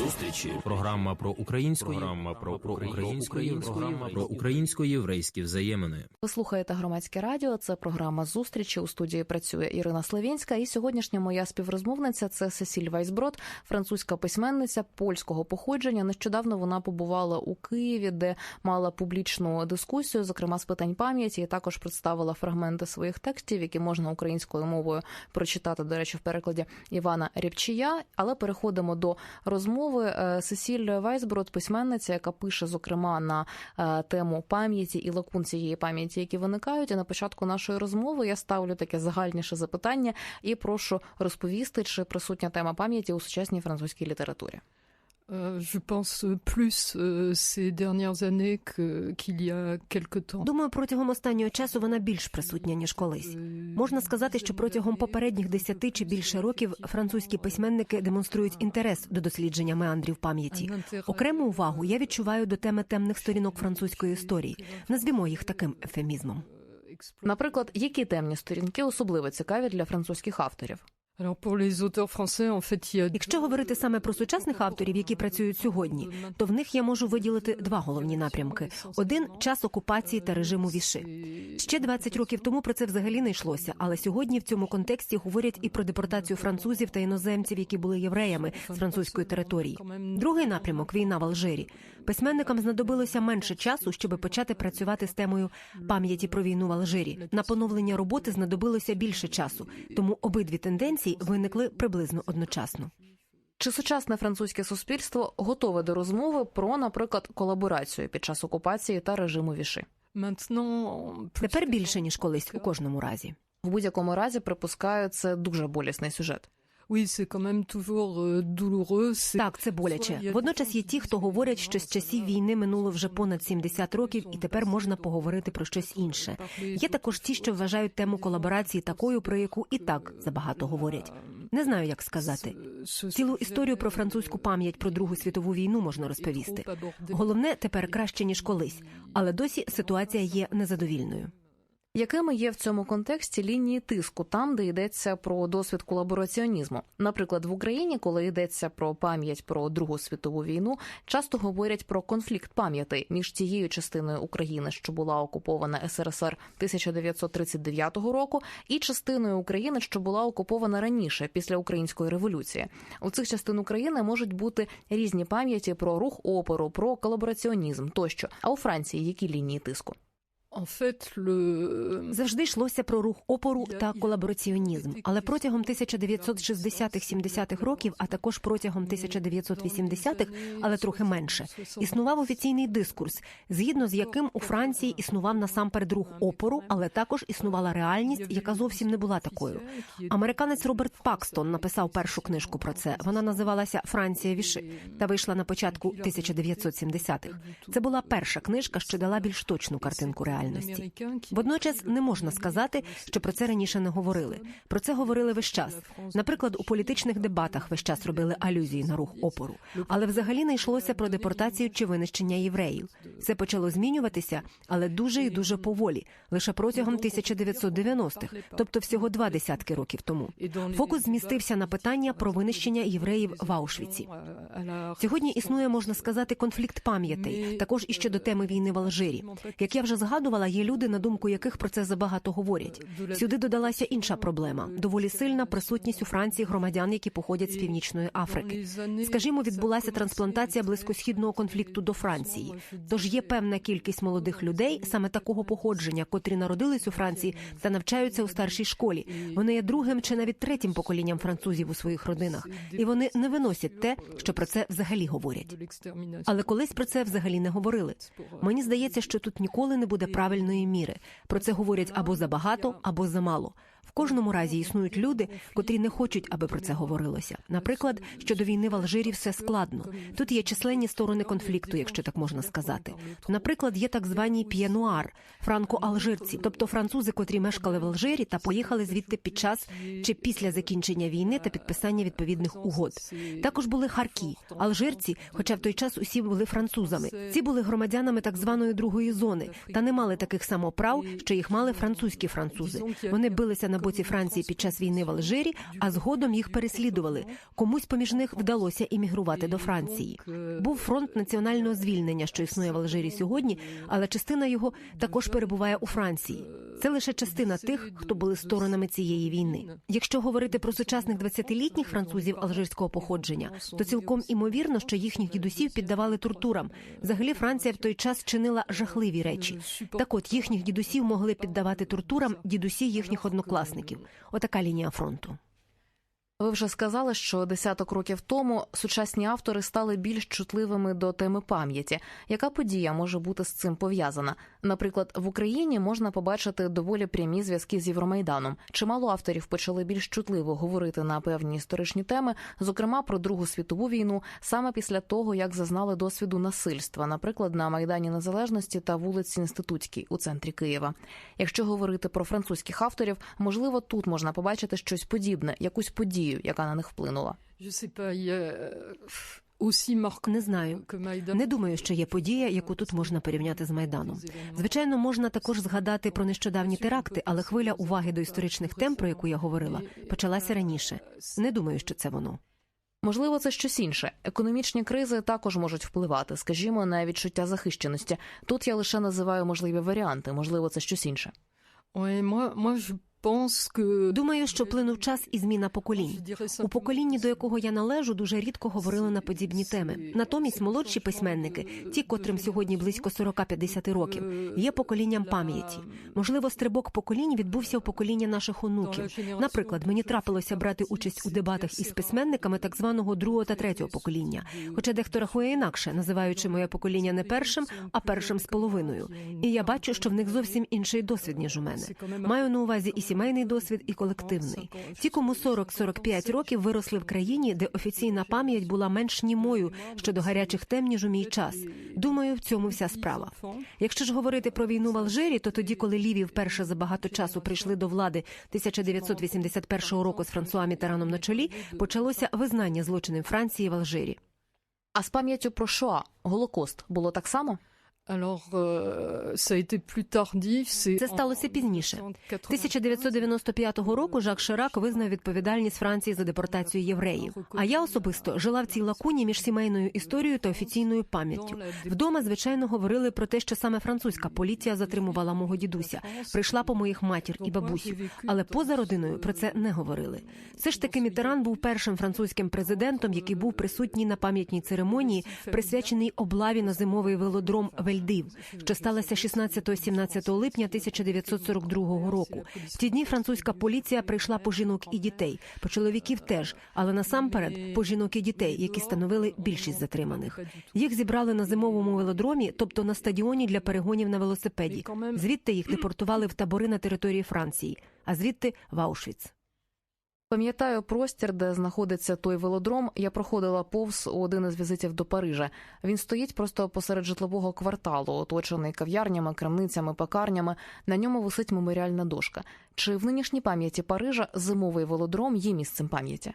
Зустрічі. Програма про українську, програма про, про українську, програма про українсько-єврейські взаємини. Ви слухаєте громадське радіо. Це програма зустрічі. У студії працює Ірина Славінська. І сьогоднішня моя співрозмовниця це Сесіль Вайсброд, французька письменниця польського походження. Нещодавно вона побувала у Києві, де мала публічну дискусію, зокрема з питань пам'яті, і також представила фрагменти своїх текстів, які можна українською мовою прочитати. До речі, в перекладі Івана Рябчія. Але переходимо до розмови. Е, Сесіль Вайсброд, письменниця, яка пише зокрема на е, тему пам'яті і лакун цієї пам'яті, які виникають. І на початку нашої розмови я ставлю таке загальніше запитання і прошу розповісти, чи присутня тема пам'яті у сучасній французькій літературі. Euh, je pense plus euh, ces dernières années que- qu'il y a quelque temps. Думаю, протягом останнього часу вона більш присутня ніж колись. Можна сказати, що протягом попередніх десяти чи більше років французькі письменники демонструють інтерес до дослідження меандрів пам'яті. Окрему увагу я відчуваю до теми темних сторінок французької історії. Назвімо їх таким ефемізмом. Наприклад, які темні сторінки особливо цікаві для французьких авторів? Якщо говорити саме про сучасних авторів, які працюють сьогодні, то в них я можу виділити два головні напрямки: один час окупації та режиму віши. Ще 20 років тому про це взагалі не йшлося, але сьогодні в цьому контексті говорять і про депортацію французів та іноземців, які були євреями з французької території. Другий напрямок війна в Алжирі. Письменникам знадобилося менше часу, щоб почати працювати з темою пам'яті про війну в Алжирі. На поновлення роботи знадобилося більше часу, тому обидві тенденції виникли приблизно одночасно. Чи сучасне французьке суспільство готове до розмови про, наприклад, колаборацію під час окупації та режиму віши? Тепер більше ніж колись у кожному разі. В будь-якому разі припускаю, це дуже болісний сюжет. Euh, Так, це боляче. Водночас є ті, хто говорять, що з часів війни минуло вже понад 70 років, і тепер можна поговорити про щось інше. Є також ті, що вважають тему колаборації такою, про яку і так забагато говорять. Не знаю, як сказати. Цілу історію про французьку пам'ять про Другу світову війну можна розповісти. Головне тепер краще ніж колись, але досі ситуація є незадовільною. Якими є в цьому контексті лінії тиску, там, де йдеться про досвід колабораціонізму? Наприклад, в Україні, коли йдеться про пам'ять про Другу світову війну, часто говорять про конфлікт пам'яті між тією частиною України, що була окупована СРСР 1939 року, і частиною України, що була окупована раніше після української революції. У цих частин України можуть бути різні пам'яті про рух опору, про колабораціонізм тощо. А у Франції які лінії тиску? En Завжди йшлося про рух опору та колабораціонізм, але протягом 1960-70-х років, а також протягом 1980-х, але трохи менше, існував офіційний дискурс, згідно з яким у Франції існував насамперед рух опору, але також існувала реальність, яка зовсім не була такою. Американець Роберт Пакстон написав першу книжку про це. Вона називалася Франція віши та вийшла на початку 1970-х. Це була перша книжка, що дала більш точну картинку реальності. Водночас не можна сказати, що про це раніше не говорили. Про це говорили весь час. Наприклад, у політичних дебатах весь час робили алюзії на рух опору, але взагалі не йшлося про депортацію чи винищення євреїв. Це почало змінюватися, але дуже і дуже поволі, лише протягом 1990-х, тобто всього два десятки років тому. Фокус змістився на питання про винищення євреїв в Аушвіці. Сьогодні існує, можна сказати, конфлікт пам'ятей, також і щодо теми війни в Алжирі. Як я вже згадувала, є люди, на думку яких про це забагато говорять. Сюди додалася інша проблема: доволі сильна присутність у Франції громадян, які походять з північної Африки. Скажімо, відбулася трансплантація близькосхідного конфлікту до Франції. Тож є певна кількість молодих людей саме такого походження, котрі народились у Франції та навчаються у старшій школі. Вони є другим чи навіть третім поколінням французів у своїх родинах, і вони не виносять те, що про це взагалі говорять. Але колись про це взагалі не говорили. Мені здається, що тут ніколи не буде правильної міри. Про це говорять або забагато, або замало. В кожному разі існують люди, котрі не хочуть, аби про це говорилося. Наприклад, щодо війни в Алжирі все складно. Тут є численні сторони конфлікту, якщо так можна сказати. Наприклад, є так звані п'єнуар, франко-алжирці, тобто французи, котрі мешкали в Алжирі та поїхали звідти під час чи після закінчення війни та підписання відповідних угод. Також були харкі, алжирці, хоча в той час усі були французами. Ці були громадянами так званої другої зони та не мали таких само прав, що їх мали французькі французи. Вони билися на боці Франції під час війни в Алжирі, а згодом їх переслідували. Комусь поміж них вдалося іммігрувати до Франції. Був фронт національного звільнення, що існує в Алжирі сьогодні, але частина його також перебуває у Франції. Це лише частина тих, хто були сторонами цієї війни. Якщо говорити про сучасних 20-літніх французів алжирського походження, то цілком імовірно, що їхніх дідусів піддавали тортурам. Взагалі, Франція в той час чинила жахливі речі. Так от їхніх дідусів могли піддавати тортурам дідусі їхніх однокласників. Отака лінія фронту. Ви вже сказали, що десяток років тому сучасні автори стали більш чутливими до теми пам'яті. Яка подія може бути з цим пов'язана? Наприклад, в Україні можна побачити доволі прямі зв'язки з Євромайданом. Чимало авторів почали більш чутливо говорити на певні історичні теми, зокрема про Другу світову війну, саме після того, як зазнали досвіду насильства, наприклад, на майдані Незалежності та вулиці Інститутській у центрі Києва. Якщо говорити про французьких авторів, можливо, тут можна побачити щось подібне, якусь подію, яка на них вплинула. Euh, Не знаю. Не думаю, що є подія, яку тут можна порівняти з майданом. Звичайно, можна також згадати про нещодавні теракти, але хвиля уваги до історичних тем, про яку я говорила, почалася раніше. Не думаю, що це воно. Можливо, це щось інше. Економічні кризи також можуть впливати, скажімо, на відчуття захищеності. Тут я лише називаю можливі варіанти. Можливо, це щось інше. Ouais, moi, je Думаю, що вплинув час і зміна поколінь. У поколінні, до якого я належу, дуже рідко говорили на подібні теми. Натомість молодші письменники, ті, котрим сьогодні близько 40-50 років, є поколінням пам'яті. Можливо, стрибок поколінь відбувся у покоління наших онуків. Наприклад, мені трапилося брати участь у дебатах із письменниками так званого другого та третього покоління. Хоча дехто рахує інакше, називаючи моє покоління не першим, а першим з половиною. І я бачу, що в них зовсім інший досвід ніж у мене. Маю на увазі і сімейний досвід, і колективний. Ті, кому 40-45 років виросли в країні, де офіційна пам'ять була менш німою щодо гарячих тем, ніж у мій час. Думаю, в цьому вся справа. Якщо ж говорити про війну в Алжирі, то тоді, коли ліві вперше за багато часу прийшли до влади 1981 року з Франсуа Мітераном на чолі, почалося визнання злочинів Франції в Алжирі. А з пам'яттю про Шоа, Голокост, було так само? Euh, Це сталося пізніше. 1995 року Жак Ширак визнав відповідальність Франції за депортацію євреїв. А я особисто жила в цій лакуні між сімейною історією та офіційною пам'яттю. Вдома, звичайно, говорили про те, що саме французька поліція затримувала мого дідуся, прийшла по моїх матір і бабусю. Але поза родиною про це не говорили. Все ж таки, Мітеран був першим французьким президентом, який був присутній на пам'ятній церемонії, присвяченій облаві на зимовий велодром Вельдив, що сталося 16-17 липня 1942 року. В ті дні французька поліція прийшла по жінок і дітей, по чоловіків теж, але насамперед по жінок і дітей, які становили більшість затриманих. Їх зібрали на зимовому велодромі, тобто на стадіоні для перегонів на велосипеді. Звідти їх депортували в табори на території Франції, а звідти в Аушвіц. Пам'ятаю простір, де знаходиться той велодром. Я проходила повз у один із візитів до Парижа. Він стоїть просто посеред житлового кварталу, оточений кав'ярнями, крамницями, пекарнями. На ньому висить меморіальна дошка. Чи в нинішній пам'яті Парижа зимовий велодром є місцем пам'яті?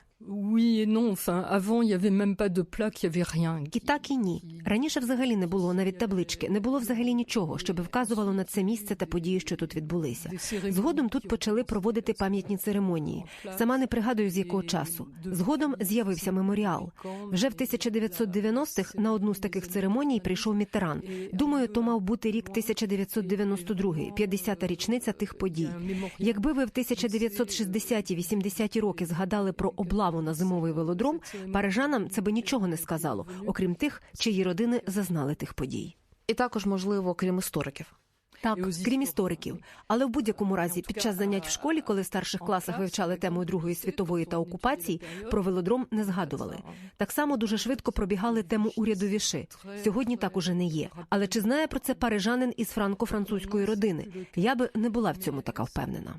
І так і ні. Раніше взагалі не було навіть таблички, не було взагалі нічого, що би вказувало на це місце та події, що тут відбулися. Згодом тут почали проводити пам'ятні церемонії. Сама не пригадую з якого часу. Згодом з'явився меморіал. Вже в 1990-х на одну з таких церемоній прийшов Мітеран. Думаю, то мав бути рік 1992, 50-та річниця тих подій. Якби ви в 1960-80-ті роки згадали про облаву на зимовий велодром, парижанам це би нічого не сказало, окрім тих, чиї родини зазнали тих подій. І також, можливо, крім істориків. Так, крім істориків, але в будь-якому разі, під час занять в школі, коли в старших класах вивчали тему Другої світової та окупації, про велодром не згадували. Так само дуже швидко пробігали тему уряду Віши. Сьогодні так уже не є. Але чи знає про це парижанин із франко-французької родини? Я би не була в цьому така впевнена.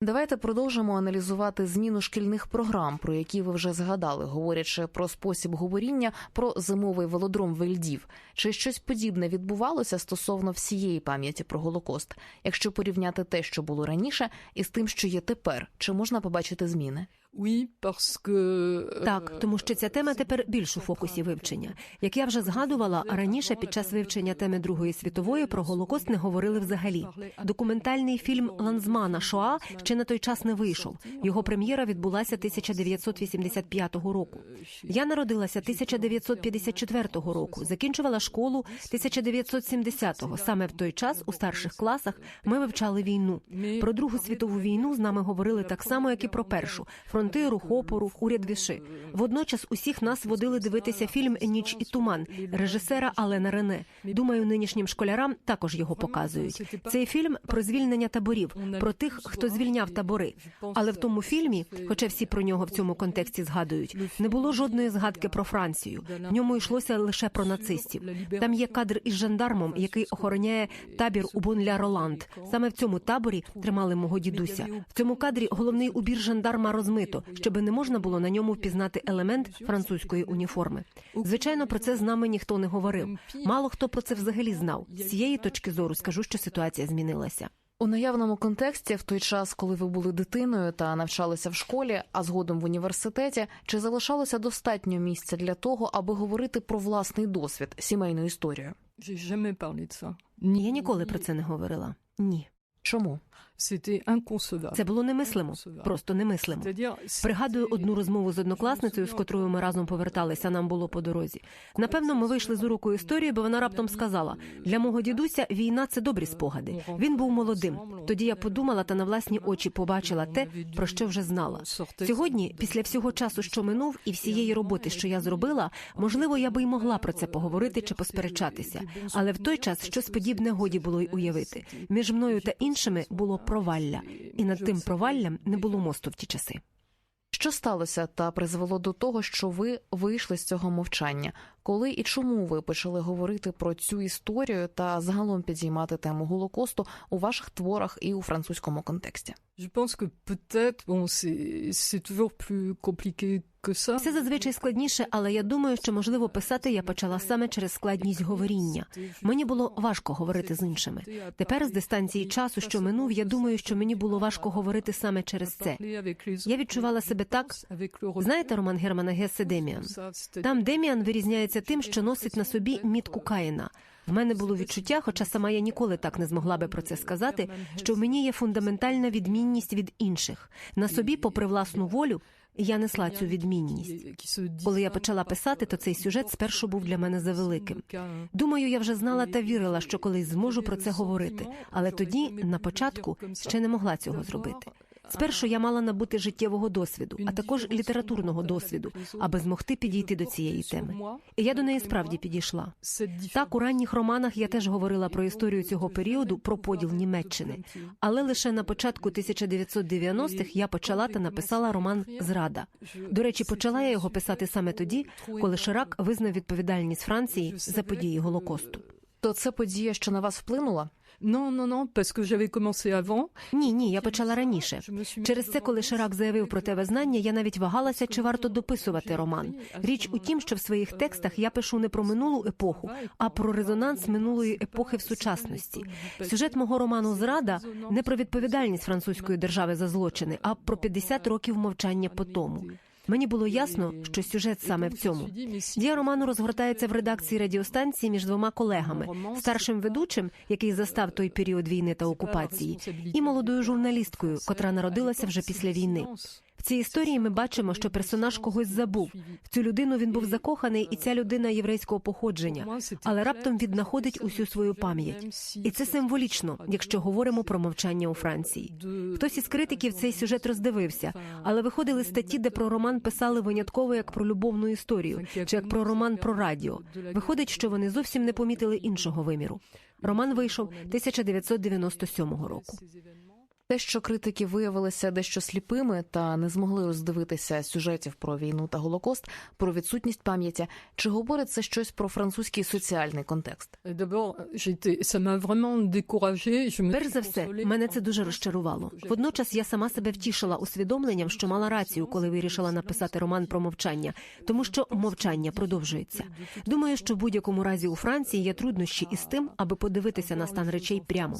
Давайте продовжимо аналізувати зміну шкільних програм, про які ви вже згадали, говорячи про спосіб говоріння про зимовий велодром Вельдів. Чи щось подібне відбувалося стосовно всієї пам'яті про Голокост? Якщо порівняти те, що було раніше, із тим, що є тепер, чи можна побачити зміни? Euh, Так, тому що ця тема тепер більш у фокусі вивчення. Як я вже згадувала, раніше під час вивчення теми Другої світової про Голокост не говорили взагалі. Документальний фільм Ланзмана Шоа ще на той час не вийшов. Його прем'єра відбулася 1985 року. Я народилася 1954 року, закінчувала школу 1970-го. Саме в той час у старших класах ми вивчали війну. Про Другу світову війну з нами говорили так само, як і про першу фронти, рух опору, уряд віши. Водночас усіх нас водили дивитися фільм Ніч і туман режисера Алена Рене. Думаю, нинішнім школярам також його показують. Цей фільм про звільнення таборів, про тих, хто звільняв табори. Але в тому фільмі, хоча всі про нього в цьому контексті згадують, не було жодної згадки про Францію. В ньому йшлося лише про нацистів. Там є кадр із жандармом, який охороняє табір у Бонля Роланд. Саме в цьому таборі тримали мого дідуся. В цьому кадрі головний убір жандарма розмито, щоби не можна було на ньому впізнати елемент французької уніформи. Звичайно, про це з нами ніхто не говорив. Мало хто про це взагалі знав. З цієї точки зору скажу, що ситуація змінилася. У наявному контексті, в той час, коли ви були дитиною та навчалися в школі, а згодом в університеті, чи залишалося достатньо місця для того, аби говорити про власний досвід, сімейну історію? Я ніколи про це не говорила. Ні, Чому? Це було немислимо, просто немислимо. Пригадую одну розмову з однокласницею, з котрою ми разом поверталися. Нам було по дорозі. Напевно, ми вийшли з уроку історії, бо вона раптом сказала: для мого дідуся війна це добрі спогади. Він був молодим. Тоді я подумала та на власні очі побачила те, про що вже знала. Сьогодні, після всього часу, що минув, і всієї роботи, що я зробила, можливо, я би й могла про це поговорити чи посперечатися. Але в той час щось подібне годі було й уявити. Між мною та іншими було провалля, і над тим проваллям не було мосту в ті часи. Що сталося та призвело до того, що ви вийшли з цього мовчання? Коли і чому ви почали говорити про цю історію та загалом підіймати тему Голокосту у ваших творах і у французькому контексті? Je pense que peut-être, bon, c'est c'est toujours plus compliqué. Все зазвичай складніше, але я думаю, що можливо писати я почала саме через складність говоріння. Мені було важко говорити з іншими. Тепер з дистанції часу, що минув, я думаю, що мені було важко говорити саме через це. Я відчувала себе так. Знаєте, роман Германа Гессе Деміан? Там Деміан вирізняється тим, що носить на собі мітку Каїна. В мене було відчуття, хоча сама я ніколи так не змогла би про це сказати, що в мені є фундаментальна відмінність від інших. На собі, попри власну волю, я несла цю відмінність. Коли я почала писати, то цей сюжет спершу був для мене завеликим. Думаю, я вже знала та вірила, що колись зможу про це говорити, але тоді, на початку, ще не могла цього зробити. Спершу я мала набути життєвого досвіду, а також літературного досвіду, аби змогти підійти до цієї теми. І я до неї справді підійшла. Так, у ранніх романах я теж говорила про історію цього періоду, про поділ Німеччини. Але лише на початку 1990-х я почала та написала роман Зрада. До речі, почала я його писати саме тоді, коли Ширак визнав відповідальність Франції за події Голокосту. То це подія, що на вас вплинула? Ні, ні, я почала раніше. Через це, коли Ширак заявив про те визнання, я навіть вагалася, чи варто дописувати роман. Річ у тім, що в своїх текстах я пишу не про минулу епоху, а про резонанс минулої епохи в сучасності. Сюжет мого роману Зрада не про відповідальність французької держави за злочини, а про 50 років мовчання по тому. Мені було ясно, що сюжет саме в цьому. Дія роману розгортається в редакції радіостанції між двома колегами: старшим ведучим, який застав той період війни та окупації, і молодою журналісткою, котра народилася вже після війни. В цій історії ми бачимо, що персонаж когось забув. В цю людину він був закоханий, і ця людина єврейського походження, але раптом віднаходить усю свою пам'ять. І це символічно, якщо говоримо про мовчання у Франції. Хтось із критиків цей сюжет роздивився, але виходили статті, де про роман писали винятково як про любовну історію, чи як про роман про радіо. Виходить, що вони зовсім не помітили іншого виміру. Роман вийшов 1997 року. Те, що критики виявилися дещо сліпими та не змогли роздивитися сюжетів про війну та голокост, про відсутність пам'яті, чи говорить це щось про французький соціальний контекст? Перш за все, мене це дуже розчарувало. Водночас я сама себе втішила усвідомленням, що мала рацію, коли вирішила написати роман про мовчання, тому що мовчання продовжується. Думаю, що в будь-якому разі у Франції є труднощі із тим, аби подивитися на стан речей прямо.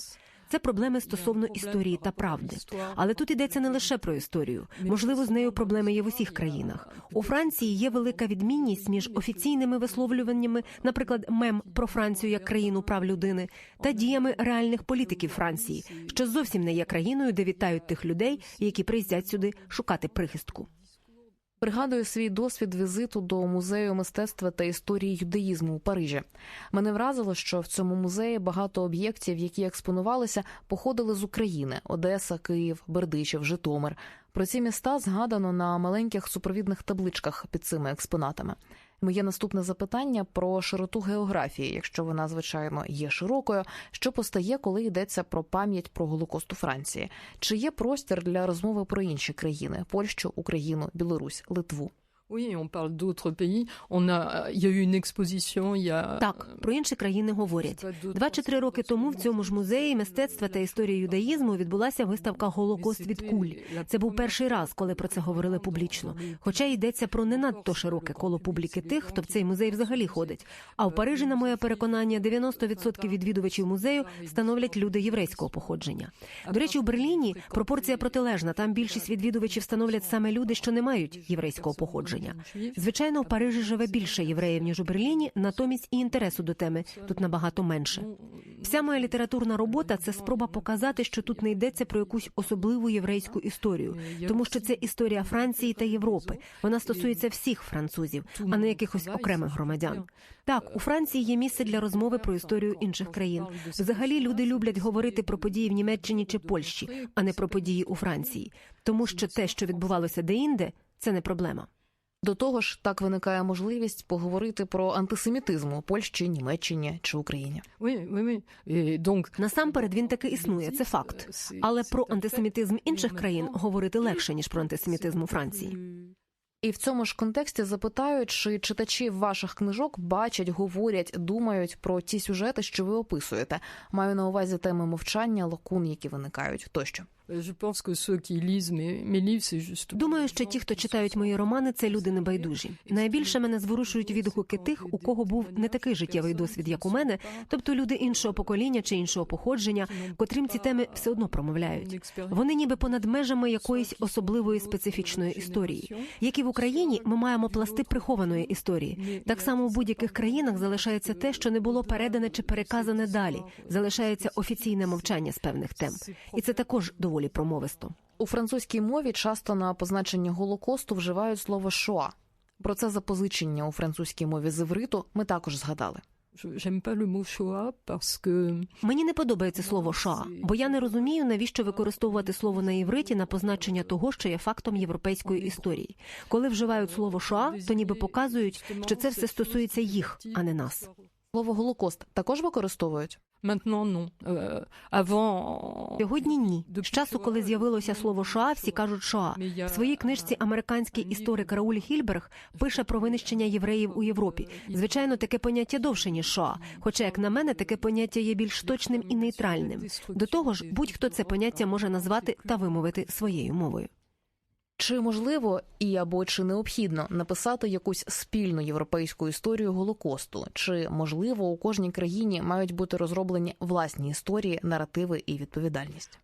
Це проблеми стосовно історії та правди. Але тут йдеться не лише про історію. Можливо, з нею проблеми є в усіх країнах. У Франції є велика відмінність між офіційними висловлюваннями, наприклад, мем про Францію як країну прав людини, та діями реальних політиків Франції, що зовсім не є країною, де вітають тих людей, які приїздять сюди шукати прихистку. Пригадую свій досвід візиту до музею мистецтва та історії юдаїзму у Парижі. Мене вразило, що в цьому музеї багато об'єктів, які експонувалися, походили з України: Одеса, Київ, Бердичів, Житомир. Про ці міста згадано на маленьких супровідних табличках під цими експонатами. Моє наступне запитання про широту географії, якщо вона звичайно є широкою, що постає, коли йдеться про пам'ять про голокост у Франції. Чи є простір для розмови про інші країни Польщу, Україну, Білорусь, Литву? Oui, on parle d'autres pays. On a, il y a eu une exposition, il y a... Так, про інші країни говорять. Два чи три роки тому в цьому ж музеї мистецтва та історії юдаїзму відбулася виставка Голокост від куль. Це був перший раз, коли про це говорили публічно. Хоча йдеться про не надто широке коло публіки тих, хто в цей музей взагалі ходить. А в Парижі, на моє переконання, 90% відвідувачів музею становлять люди єврейського походження. До речі, у Берліні пропорція протилежна. Там більшість відвідувачів становлять саме люди, що не мають єврейського походження. Звичайно, в Парижі живе більше євреїв ніж у Берліні, натомість і інтересу до теми тут набагато менше. Вся моя літературна робота це спроба показати, що тут не йдеться про якусь особливу єврейську історію, тому що це історія Франції та Європи. Вона стосується всіх французів, а не якихось окремих громадян. Так, у Франції є місце для розмови про історію інших країн. Взагалі люди люблять говорити про події в Німеччині чи Польщі, а не про події у Франції, тому що те, що відбувалося деінде, це не проблема. До того ж, так виникає можливість поговорити про антисемітизм у Польщі, Німеччині чи Україні. Donc, Насамперед він таки існує, це факт. Але про антисемітизм інших країн говорити легше ніж про антисемітизм у Франції. І в цьому ж контексті запитаю, чи читачі ваших книжок бачать, говорять, думають про ті сюжети, що ви описуєте. Маю на увазі теми мовчання, лакун, які виникають тощо. Думаю, що ті, хто читають мої романи, це люди небайдужі. Найбільше мене зворушують відгуки тих, у кого був не такий життєвий досвід, як у мене, тобто люди іншого покоління чи іншого походження, котрим ці теми все одно промовляють. Вони ніби понад межами якоїсь особливої специфічної історії. Як і в Україні, ми маємо пласти прихованої історії. Так само в будь-яких країнах залишається те, що не було передане чи переказане далі. Залишається офіційне мовчання з певних тем, і це також доволі промовисто. У французькій мові часто на позначення голокосту вживають слово шоа. Про це запозичення у французькій мові з івриту ми також згадали. Мені не подобається слово ша, бо я не розумію, навіщо використовувати слово на івриті на позначення того, що є фактом європейської історії. Коли вживають слово ша, то ніби показують, що це все стосується їх, а не нас. Слово голокост також використовують. Maintenant. Euh, avant, Сьогодні ні. З часу, коли з'явилося слово ша, всі кажуть ша. В своїй книжці американський історик Рауль Хільберг пише про винищення євреїв у Європі. Звичайно, таке поняття довше ніж ша. Хоча, як на мене, таке поняття є більш точним і нейтральним. До того ж, будь-хто це поняття може назвати та вимовити своєю мовою. Чи можливо і або чи необхідно написати якусь спільну європейську історію голокосту? Чи можливо у кожній країні мають бути розроблені власні історії, наративи і відповідальність?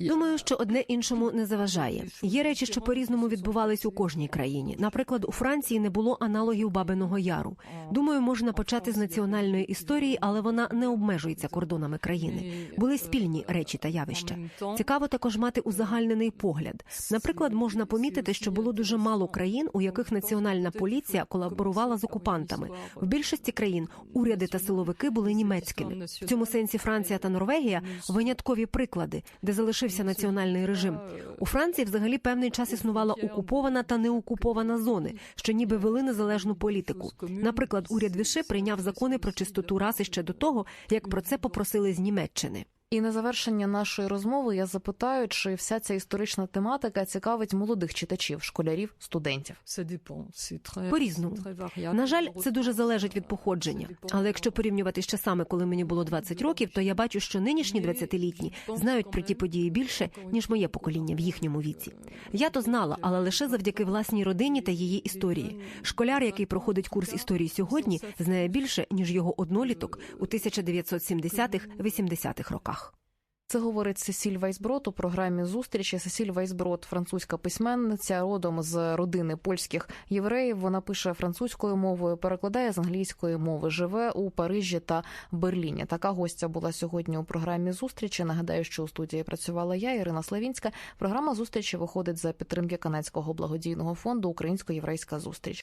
y a- Думаю, що одне іншому не заважає. Є речі, що по-різному відбувались у кожній країні. Наприклад, у Франції не було аналогів Бабиного Яру. Думаю, можна почати з національної історії, але вона не обмежується кордонами країни. Були спільні речі та явища. Цікаво також мати узагальнений погляд. Наприклад, можна помітити, що було дуже мало країн, у яких національна поліція колаборувала з окупантами. В більшості країн уряди та силовики були німецькими. В цьому сенсі Франція та Норвегія виняткові приклади, де залишився національний режим. У Франції взагалі певний час існувала окупована та неокупована зони, що ніби вели незалежну політику. Наприклад, уряд Віши прийняв закони про чистоту раси ще до того, як про це попросили з Німеччини. І на завершення нашої розмови я запитаю, чи вся ця історична тематика цікавить молодих читачів, школярів, студентів. По-різному. c'est. На жаль, це дуже залежить від походження. Але якщо порівнювати з часами, коли мені було 20 років, то я бачу, що нинішні 20-літні знають про ті події більше, ніж моє покоління в їхньому віці. Я то знала, але лише завдяки власній родині та її історії. Школяр, який проходить курс історії сьогодні, знає більше ніж його одноліток у 1970-80-х роках. Це говорить Сесіль Вайсброд у програмі зустрічі. Сесіль Вайсброд, французька письменниця, родом з родини польських євреїв. Вона пише французькою мовою, перекладає з англійської мови, живе у Парижі та Берліні. Така гостя була сьогодні у програмі зустрічі. Нагадаю, що у студії працювала я, Ірина Славінська. Програма зустрічі виходить за підтримки канадського благодійного фонду Українсько-єврейська зустріч.